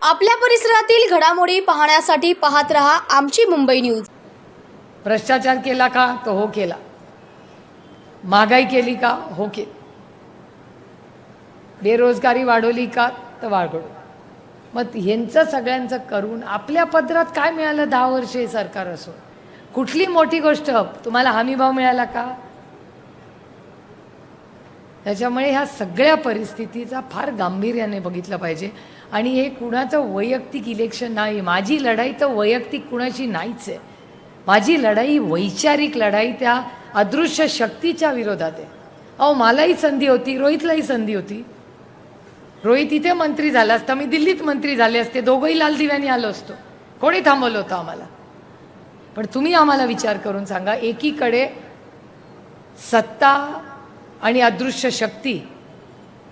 आपल्या परिसरातील घडामोडी पाहण्यासाठी पाहत रहा आमची मुंबई न्यूज. भ्रष्टाचार केला का तो हो केला. महागाई केली का हो केली. बेरोजगारी वाढवली का तर वाढवली. मग ह्यांचं सगळ्यांचं करून आपल्या पदरात काय मिळालं दहा वर्षे सरकार असो. कुठली मोठी गोष्ट? तुम्हाला हमीभाव मिळाला का? त्याच्यामुळे ह्या सगळ्या परिस्थितीचा फार गांभीर्याने बघितलं पाहिजे. आणि हे कुणाचं वैयक्तिक इलेक्शन नाही माझी लढाई तर वैयक्तिक कुणाची नाहीच आहे. माझी लढाई वैचारिक लढाई त्या अदृश्य शक्तीच्या विरोधात आहे. अहो मलाही संधी होती रोहितलाही संधी होती. रोहित इथे मंत्री झाला असता मी दिल्लीत मंत्री झाले असते दोघंही लाल दिव्याने आलो असतो. कोणी थांबवलं होतं आम्हाला? पण तुम्ही आम्हाला विचार करून सांगा एकीकडे सत्ता आणि अदृश्य शक्ती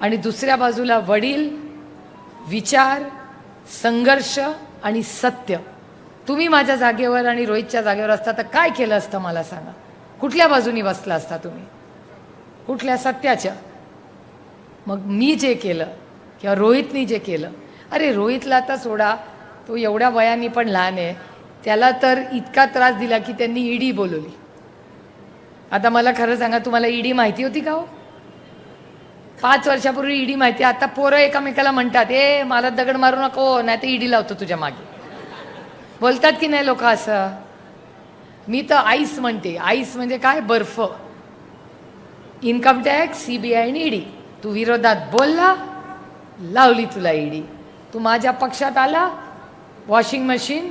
आणि दुसऱ्या बाजूला वडील विचार संघर्ष आणि सत्य. तुम्ही माझ्या जागेवर आणि रोहितच्या जागेवर असता तर काय केलं असतं मला सांगा? कुठल्या बाजूनी बसला असता तुम्ही? कुठल्या सत्याच्या? मग मी जे केलं किंवा रोहितनी जे केलं? अरे रोहितला तर सोडा तो एवढ्या वयाने पण लहान आहे. त्याला तर इतका त्रास दिला की त्यांनी ईडी बोलवली. आता मला खरं सांगा तुम्हाला ईडी माहिती होती का हो? पाच वर्षापूर्वी ईडी माहिती आता पोरं एकामेकाला म्हणतात ए मला दगड मारू नको नाही तर ईडी लावतो तुझ्या मागे. बोलतात की नाही लोक असं? मी तर आईस म्हणते आईस म्हणजे काय? बर्फ. Income tax C B I आणि ईडी. तू विरोधात बोलला लावली तुला ईडी. तू माझ्या पक्षात आला वॉशिंग मशीन